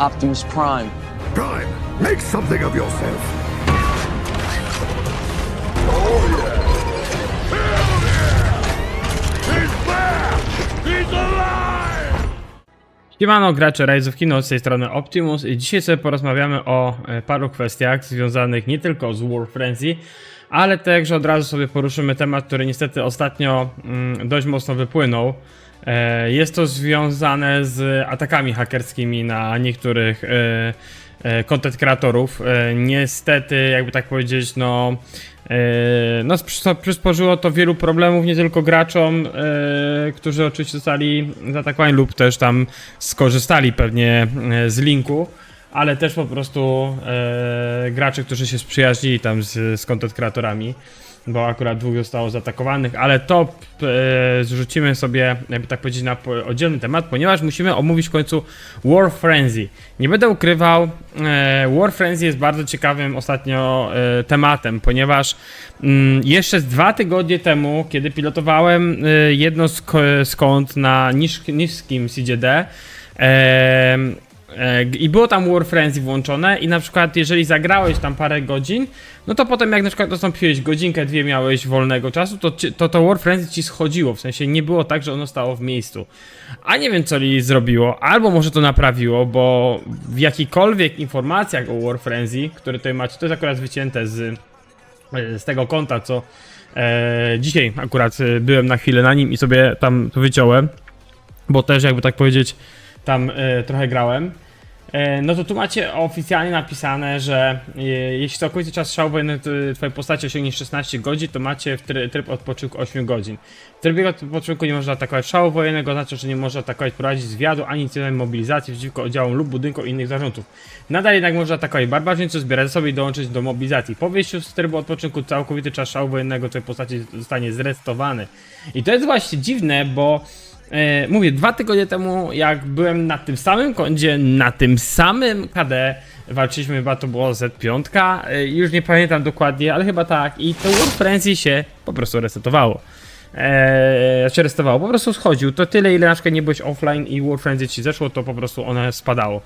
Optimus Prime. Prime, make something of yourself. Siemano gracze Rise of Kino, z tej strony Optimus i dzisiaj sobie porozmawiamy o e, paru kwestiach związanych nie tylko z War Frenzy, ale także od razu sobie poruszymy temat, który niestety ostatnio mm, dość mocno wypłynął. E, Jest to związane z atakami hakerskimi na niektórych e, e, content kreatorów. Niestety, jakby tak powiedzieć, no no, przysporzyło to wielu problemów nie tylko graczom, którzy oczywiście zostali zaatakowani lub też tam skorzystali pewnie z linku, ale też po prostu e, graczy, którzy się sprzyjaźnili tam z, z content kreatorami, bo akurat dwóch zostało zaatakowanych, ale to e, zrzucimy sobie, jakby tak powiedzieć, na oddzielny temat, ponieważ musimy omówić w końcu War Frenzy. Nie będę ukrywał, e, War Frenzy jest bardzo ciekawym ostatnio e, tematem, ponieważ mm, jeszcze z dwa tygodnie temu, kiedy pilotowałem e, jedno z kont na niż, niskim CGD, e, i było tam War Frenzy włączone i na przykład jeżeli zagrałeś tam parę godzin, no to potem jak na przykład dostąpiłeś godzinkę, dwie miałeś wolnego czasu, to to, to War Frenzy ci schodziło, w sensie nie było tak, że ono stało w miejscu. A nie wiem co li zrobiło, albo może to naprawiło, bo w jakichkolwiek informacjach o War Frenzy, które tutaj macie, to jest akurat wycięte z, e, z tego konta, co e, dzisiaj akurat e, byłem na chwilę na nim i sobie tam wyciąłem, bo też jakby tak powiedzieć tam e, trochę grałem. E, no to tu macie oficjalnie napisane, że e, jeśli całkowity czas strzału wojenny t- twojej postaci osiągnie 16 godzin, to macie w try, tryb odpoczynku 8 godzin. W trybie odpoczynku nie można atakować szału wojennego, znaczy, że nie można atakować, prowadzić zwiadu, ani inicjować mobilizacji przeciwko oddziałom lub budynkom innych zarządów. Nadal jednak można atakować barbarzyńców, zbierać zasoby i dołączyć do mobilizacji. Po wyjściu z trybu odpoczynku całkowity czas szału wojennego twojej postaci zostanie zrestowany. I to jest właśnie dziwne, bo E, mówię, dwa tygodnie temu, jak byłem na tym samym koncie, na tym samym KD, walczyliśmy chyba to było Z5, e, już nie pamiętam dokładnie, ale chyba tak, i to War Frenzy się po prostu resetowało. Eee, znaczy resetowało, po prostu schodził. To tyle, ile na przykład nie byłeś offline i War Frenzy ci zeszło, to po prostu one spadało.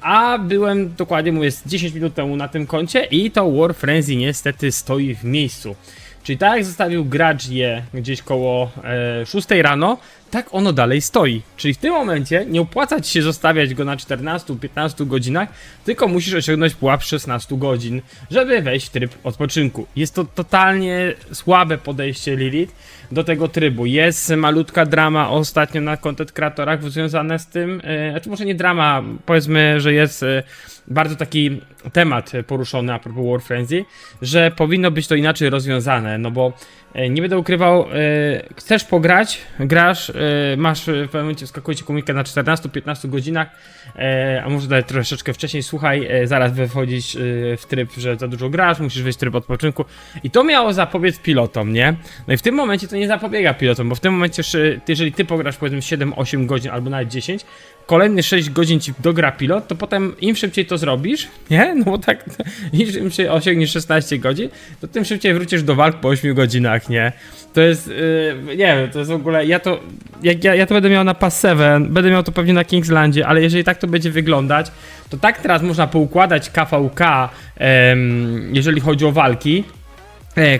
A byłem dokładnie, mówię, z 10 minut temu na tym koncie i to War Frenzy niestety stoi w miejscu. Czyli tak jak zostawił gracz je gdzieś koło e, 6 rano, tak ono dalej stoi. Czyli w tym momencie nie opłaca się zostawiać go na 14-15 godzinach, tylko musisz osiągnąć pułap 16 godzin, żeby wejść w tryb odpoczynku. Jest to totalnie słabe podejście Lilith do tego trybu. Jest malutka drama ostatnio na content kreatorach związane z tym, znaczy może nie drama, powiedzmy, że jest e, bardzo taki temat poruszony a propos War Frenzy, że powinno być to inaczej rozwiązane, no bo nie będę ukrywał, e, chcesz pograć, grasz, e, masz e, w pewnym momencie wskakujecie komunikat na 14-15 godzinach, e, a może nawet troszeczkę wcześniej, słuchaj, e, zaraz wychodzić e, w tryb, że za dużo grasz, musisz wejść w tryb odpoczynku i to miało zapobiec pilotom, nie? No i w tym momencie to nie zapobiega pilotom, bo w tym momencie, jeżeli ty pograsz powiedzmy 7-8 godzin albo nawet 10, kolejne 6 godzin ci dogra pilot, to potem im szybciej to zrobisz, nie? No bo tak, im szybciej osiągniesz 16 godzin, to tym szybciej wrócisz do walk po 8 godzinach, nie? To jest, yy, nie wiem, to jest w ogóle, ja to, jak ja, ja to będę miał na Pass 7, będę miał to pewnie na Kingslandzie, ale jeżeli tak to będzie wyglądać, to tak teraz można poukładać KVK, em, jeżeli chodzi o walki,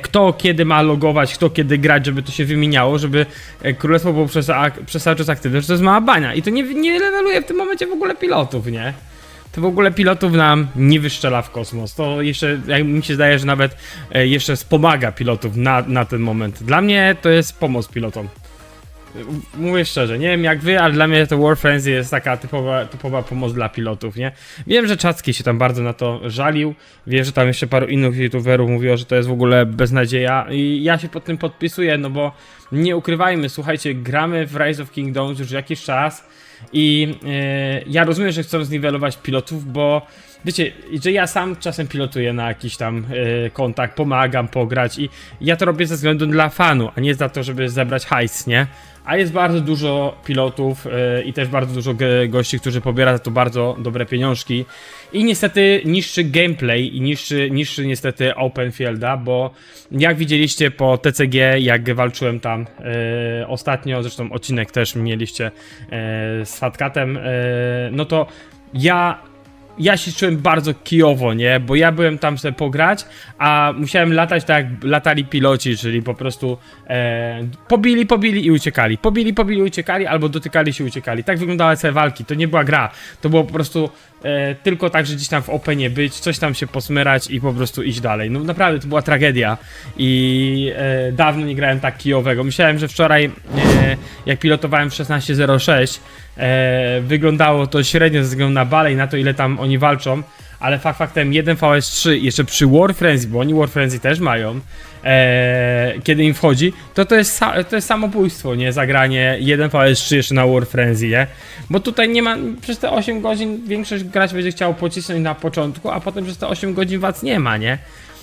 kto kiedy ma logować, kto kiedy grać, żeby to się wymieniało, żeby e, królestwo było przez, przez cały czas aktywne, że to jest mała bania. I to nie, nie leveluje w tym momencie w ogóle pilotów, nie? To w ogóle pilotów nam nie wyszczela w kosmos. To jeszcze, jak mi się zdaje, że nawet e, jeszcze wspomaga pilotów na, na ten moment. Dla mnie to jest pomoc pilotom. Mówię szczerze, nie wiem jak wy, ale dla mnie to War Frenzy jest taka typowa, typowa pomoc dla pilotów, nie? Wiem, że Czacki się tam bardzo na to żalił, wiem, że tam jeszcze paru innych youtuberów mówiło, że to jest w ogóle beznadzieja i ja się pod tym podpisuję, no bo nie ukrywajmy, słuchajcie, gramy w Rise of Kingdoms już jakiś czas i e, ja rozumiem, że chcą zniwelować pilotów, bo wiecie, że ja sam czasem pilotuję na jakiś tam e, kontakt, pomagam pograć i ja to robię ze względu dla fanu, a nie za to, żeby zebrać hajs, nie? A jest bardzo dużo pilotów e, i też bardzo dużo gości, którzy pobiera za to bardzo dobre pieniążki. I niestety niższy gameplay i niższy, niższy niestety open fielda, bo jak widzieliście po TCG, jak walczyłem tam e, ostatnio, zresztą odcinek też mieliście e, z Fatkatem, e, no to ja ja się czułem bardzo kijowo, nie? Bo ja byłem tam sobie pograć, a musiałem latać tak jak latali piloci, czyli po prostu e, pobili, pobili i uciekali. Pobili, pobili, uciekali, albo dotykali się, uciekali. Tak wyglądały te walki. To nie była gra. To było po prostu e, tylko tak, że gdzieś tam w openie być, coś tam się posmyrać i po prostu iść dalej. No naprawdę, to była tragedia. I e, dawno nie grałem tak kijowego. Myślałem, że wczoraj, e, jak pilotowałem w 16.06, e, wyglądało to średnio ze względu na balej, na to ile tam oni walczą, ale fakt faktem 1 VS3 jeszcze przy War Frenzy, bo oni War Frenzy też mają, e, kiedy im wchodzi, to to jest, to jest samobójstwo, nie? Zagranie 1 VS3 jeszcze na War Frenzy, nie? Bo tutaj nie ma, przez te 8 godzin większość grać będzie chciało pocisnąć na początku, a potem przez te 8 godzin was nie ma, nie?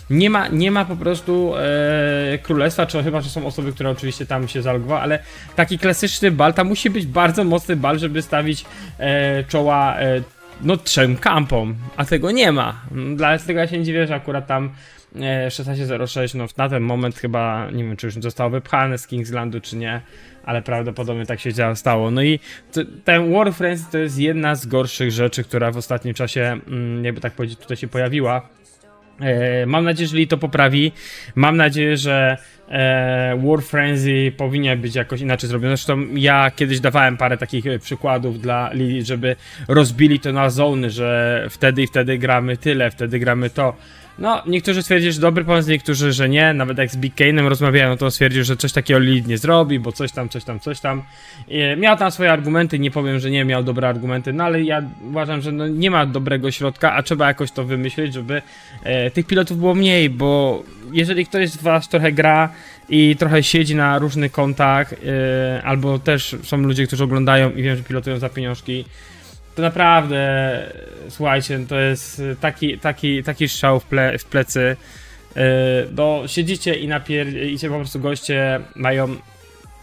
Nie ma, nie ma po prostu e, królestwa, czy chyba, że są osoby, które oczywiście tam się zalogowały, ale taki klasyczny bal, tam musi być bardzo mocny bal, żeby stawić e, czoła e, no trzem kampom, a tego nie ma. Dlatego ja się nie dziwię, że akurat tam e, 1606, no na ten moment chyba, nie wiem czy już zostało wypchane z Kingslandu czy nie, ale prawdopodobnie tak się stało. No i t- ten War to jest jedna z gorszych rzeczy, która w ostatnim czasie, mm, jakby tak powiedzieć, tutaj się pojawiła. E, Mam nadzieję, że Lee to poprawi. Mam nadzieję, że e, War Frenzy powinien być jakoś inaczej zrobione. Zresztą ja kiedyś dawałem parę takich e, przykładów dla Lili, żeby rozbili to na zony, że wtedy i wtedy gramy tyle, wtedy gramy to. No, niektórzy stwierdzili, że dobry pomysł, niektórzy, że nie. Nawet jak z Big Kane'em rozmawiałem, no to stwierdził, że coś takiego Lili nie zrobi, bo coś tam, coś tam, coś tam. E, Miał tam swoje argumenty, nie powiem, że nie miał dobre argumenty, no ale ja uważam, że no, nie ma dobrego środka, a trzeba jakoś to wymyślić, żeby e, tych pilotów było mniej, bo jeżeli ktoś z was trochę gra i trochę siedzi na różnych kontach, e, albo też są ludzie, którzy oglądają i wiem, że pilotują za pieniążki, to naprawdę, słuchajcie, to jest taki, taki, taki strzał w, ple, w plecy. Yy, siedzicie i napier... i się po prostu goście mają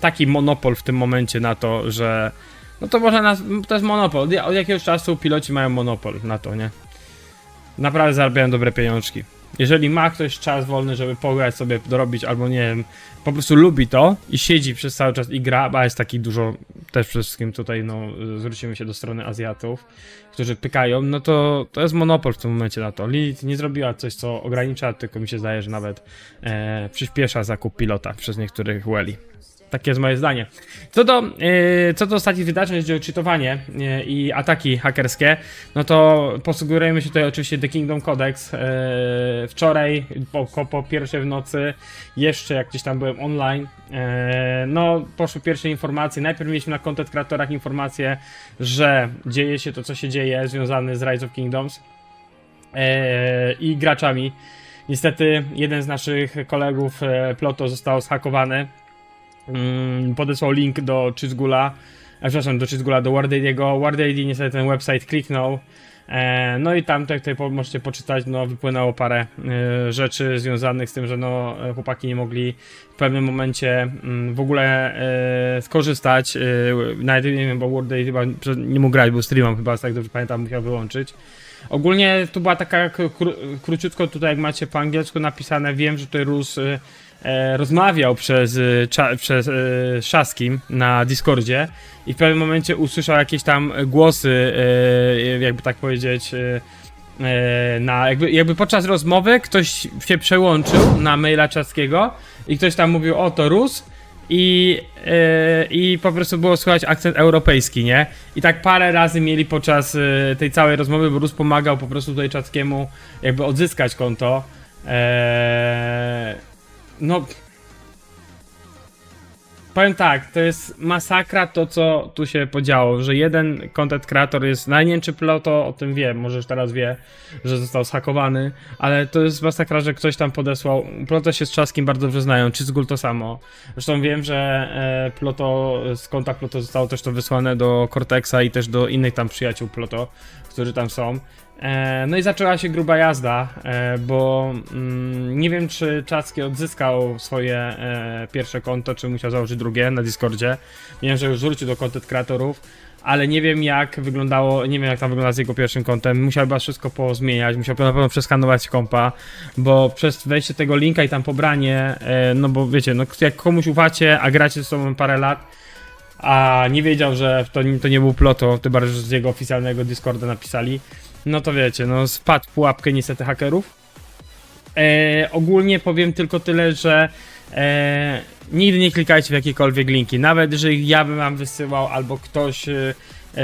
taki monopol w tym momencie na to, że no to można nas... to jest monopol. Od jakiegoś czasu piloci mają monopol na to, nie? Naprawdę zarabiają dobre pieniążki. Jeżeli ma ktoś czas wolny, żeby pograć sobie, dorobić, albo nie wiem, po prostu lubi to i siedzi przez cały czas i gra, a jest taki dużo, też przede wszystkim tutaj, no, zwrócimy się do strony Azjatów, którzy pykają, no to to jest monopol w tym momencie na to. Lilith nie zrobiła coś, co ogranicza, tylko mi się zdaje, że nawet e, przyspiesza zakup pilota przez niektórych Welli. Takie jest moje zdanie. Co do, yy, co do ostatnich wydarzeń, jeśli chodzi o cheatowanie yy, i ataki hakerskie, no to posługujemy się tutaj oczywiście The Kingdom Codex. Yy, wczoraj, po, po, pierwszej w nocy, jeszcze jak gdzieś tam byłem online, yy, no poszły pierwsze informacje. Najpierw mieliśmy na Content Creatorach informację, że dzieje się to, co się dzieje, związane z Rise of Kingdoms yy, i graczami. Niestety jeden z naszych kolegów e, Ploto został zhakowany mm, podesłał link do Czyzgula, e, przepraszam, do Czyzgula, do WardAidiego. WardAid niestety ten website kliknął. E, no i tam tak tutaj możecie poczytać, no wypłynęło parę e, rzeczy związanych z tym, że no chłopaki nie mogli w pewnym momencie mm, w ogóle e, skorzystać. E, nawet nie wiem, bo WardAid chyba nie mógł grać, bo streamam chyba, tak dobrze pamiętam, musiał wyłączyć. Ogólnie tu była taka kró- króciutko tutaj jak macie po angielsku napisane, wiem, że tutaj Rus e, e, rozmawiał przez, cza, przez e, Szaskim na Discordzie i w pewnym momencie usłyszał jakieś tam głosy, jakby tak powiedzieć, na, jakby, jakby podczas rozmowy ktoś się przełączył na maila czaskiego i ktoś tam mówił, o to Rus i, e, i po prostu było słychać akcent europejski, nie? I tak parę razy mieli podczas e, tej całej rozmowy, bo Rus pomagał po prostu tutaj czackiemu jakby odzyskać konto. Eee, no. Powiem tak, to jest masakra to, co tu się podziało, że jeden content creator jest, no nie wiem Ploto o tym wie, może już teraz wie, że został zhakowany, ale to jest masakra, że ktoś tam podesłał, Ploto się z Trzaskim bardzo dobrze znają, czy z Gul to samo. Zresztą wiem, że e, Ploto, z konta Ploto zostało też to wysłane do Cortexa i też do innych tam przyjaciół Ploto, którzy tam są. E, no i zaczęła się gruba jazda, e, bo mm, nie wiem, czy Czacki odzyskał swoje e, pierwsze konto, czy musiał założyć drugie na Discordzie. Wiem, że już wrócił do content kreatorów, ale nie wiem jak wyglądało, nie wiem jak tam wygląda z jego pierwszym kontem. Musiał chyba wszystko pozmieniać, musiał na pewno przeskanować kompa, bo przez wejście tego linka i tam pobranie, no bo wiecie, no jak komuś ufacie, a gracie ze sobą parę lat, a nie wiedział, że to, to nie był Ploto, tym bardziej, że z jego oficjalnego Discorda napisali, no to wiecie, no spadł pułapkę niestety hakerów. E, ogólnie powiem tylko tyle, że e, nigdy nie klikajcie w jakiekolwiek linki. Nawet jeżeli ja bym wam wysyłał albo ktoś e,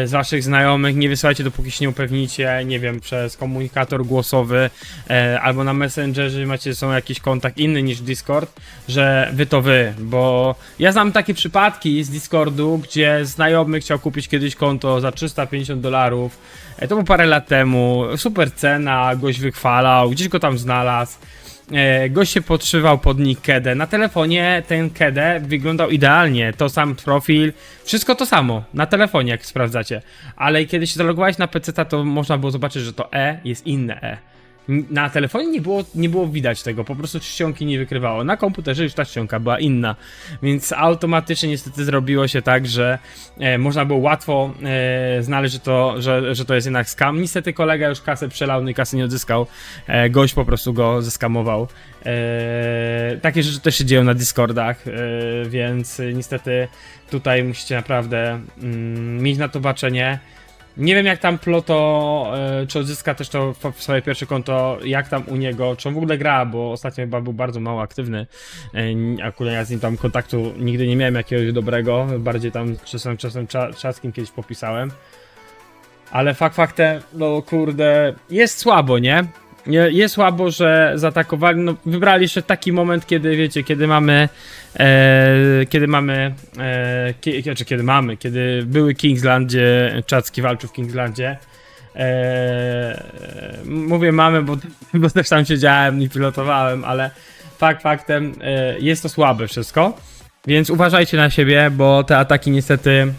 z waszych znajomych, nie wysyłajcie dopóki się nie upewnicie, nie wiem, przez komunikator głosowy e, albo na Messengerze macie są jakiś kontakt inny niż Discord, że wy to wy, bo ja znam takie przypadki z Discordu, gdzie znajomy chciał kupić kiedyś konto za 350 dolarów, e, to było parę lat temu, super cena, gość wychwalał, gdzieś go tam znalazł, E, Gość się podszywał pod nick Kedę. Na telefonie ten Kedę wyglądał idealnie. To sam profil, wszystko to samo. Na telefonie, jak sprawdzacie. Ale kiedy się zalogowałeś na PC, to można było zobaczyć, że to E jest inne E. Na telefonie nie było, nie było widać tego, po prostu czcionki nie wykrywało. Na komputerze już ta czcionka była inna, więc automatycznie niestety zrobiło się tak, że e, można było łatwo e, znaleźć, że to, że, że to jest jednak scam. Niestety kolega już kasę przelał, no i kasy nie odzyskał. E, gość po prostu go zeskamował. E, takie rzeczy też się dzieją na Discordach, e, więc niestety tutaj musicie naprawdę mm, mieć na to baczenie. Nie wiem jak tam Ploto, e, czy odzyska też to swoje pierwsze konto, jak tam u niego, czy on w ogóle gra, bo ostatnio chyba był bardzo mało aktywny. E, Akurat ja z nim tam kontaktu nigdy nie miałem jakiegoś dobrego, bardziej tam czasem, czasem cza, czaskim kiedyś popisałem. Ale fakt faktem, no kurde, jest słabo, nie? Jest słabo, że zaatakowali, no wybrali jeszcze taki moment, kiedy wiecie, kiedy mamy, e, kiedy mamy, e, kie, znaczy kiedy mamy, kiedy były Kingslandzie, Czacki walczył w Kingslandzie. E, mówię mamy, bo, bo też tam siedziałem i pilotowałem, ale fakt faktem e, jest to słabe wszystko. Więc uważajcie na siebie, bo te ataki niestety e,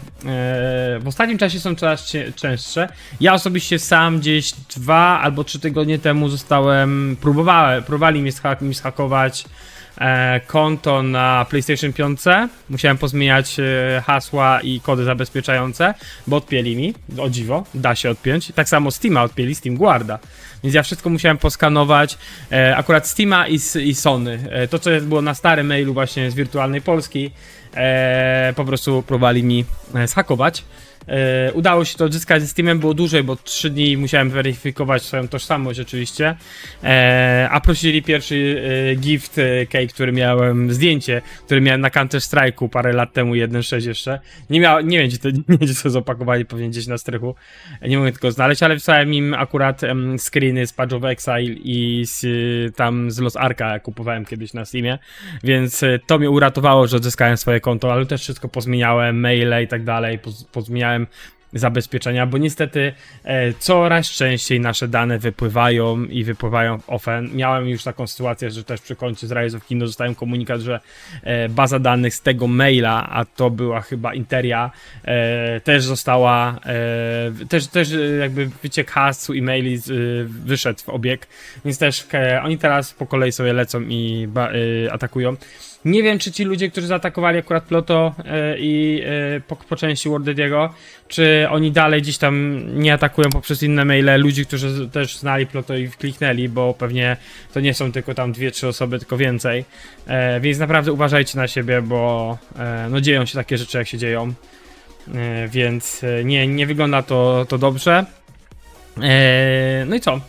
w ostatnim czasie są coraz częstsze. Ja osobiście sam gdzieś dwa albo trzy tygodnie temu zostałem, próbowałem, próbowali mi, schak, mi schakować konto na PlayStation 5. Musiałem pozmieniać e, hasła i kody zabezpieczające, bo odpięli mi, o dziwo, da się odpiąć. Tak samo Steama odpięli, Steam Guarda. Więc ja wszystko musiałem poskanować. E, akurat Steama i, i Sony. E, to, co było na starym mailu właśnie z Wirtualnej Polski, e, po prostu próbowali mi e, zhakować. E, udało się to odzyskać z Steamem, było dłużej, bo 3 dni musiałem weryfikować swoją tożsamość oczywiście. E, a prosili pierwszy e, gift cake, który miałem, zdjęcie, który miałem na Counter Strike'u parę lat temu, 1.6 jeszcze. Nie, miał, nie wiem, gdzie to, nie wiem, gdzie to zapakowali, pewnie gdzieś na strychu. Nie mogę tego znaleźć, ale wysłałem im akurat screeny z Page of Exile i z, tam z Los Arca kupowałem kiedyś na Steamie, więc to mnie uratowało, że odzyskałem swoje konto, ale też wszystko pozmieniałem, maile i tak dalej, poz, pozmieniałem zabezpieczenia, bo niestety e, coraz częściej nasze dane wypływają i wypływają w ofen. Miałem już taką sytuację, że też przy koncie z Rise of Kingdom dostałem komunikat, że e, baza danych z tego maila, a to była chyba Interia, e, też została, e, też, też e, jakby wyciek hasł i maili z, e, wyszedł w obieg, więc też e, oni teraz po kolei sobie lecą i ba, e, atakują. Nie wiem, czy ci ludzie, którzy zaatakowali akurat Ploto e, i e, po, po części Wardediego, czy oni dalej gdzieś tam nie atakują poprzez inne maile ludzi, którzy też znali Ploto i kliknęli, bo pewnie to nie są tylko tam dwie, trzy osoby, tylko więcej. E, więc naprawdę uważajcie na siebie, bo no dzieją się takie rzeczy, jak się dzieją. Więc nie, nie wygląda to, to dobrze. No i co?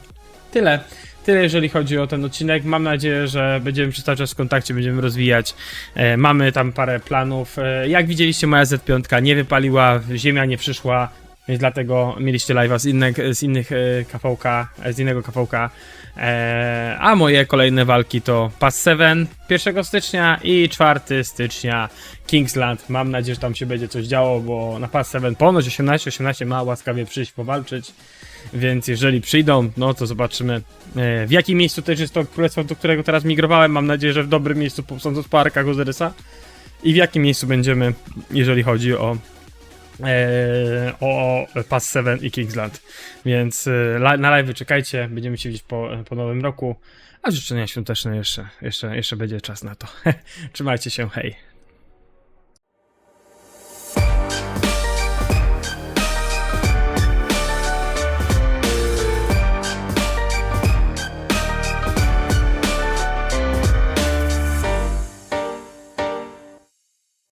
Tyle. Tyle, jeżeli chodzi o ten odcinek. Mam nadzieję, że będziemy przez w kontakcie, będziemy rozwijać. E, mamy tam parę planów. E, jak widzieliście, moja Z5 nie wypaliła, ziemia nie przyszła, więc dlatego mieliście live'a z, innych, z innych e, KVK, e, z innego KVK. E, a moje kolejne walki to Pass 7 1 stycznia i 4 stycznia Kingsland. Mam nadzieję, że tam się będzie coś działo, bo na Pass 7 ponoć 18, 18 ma łaskawie przyjść powalczyć. Więc jeżeli przyjdą, no to zobaczymy w jakim miejscu też jest to królestwo, do którego teraz migrowałem. Mam nadzieję, że w dobrym miejscu, sądząc po arkach Ozyrysa. I w jakim miejscu będziemy, jeżeli chodzi o o Pass 7 i Kingsland. Więc e, na live czekajcie, będziemy się widzieć po, po nowym roku. A życzenia świąteczne jeszcze, jeszcze, jeszcze będzie czas na to. Trzymajcie się, hej.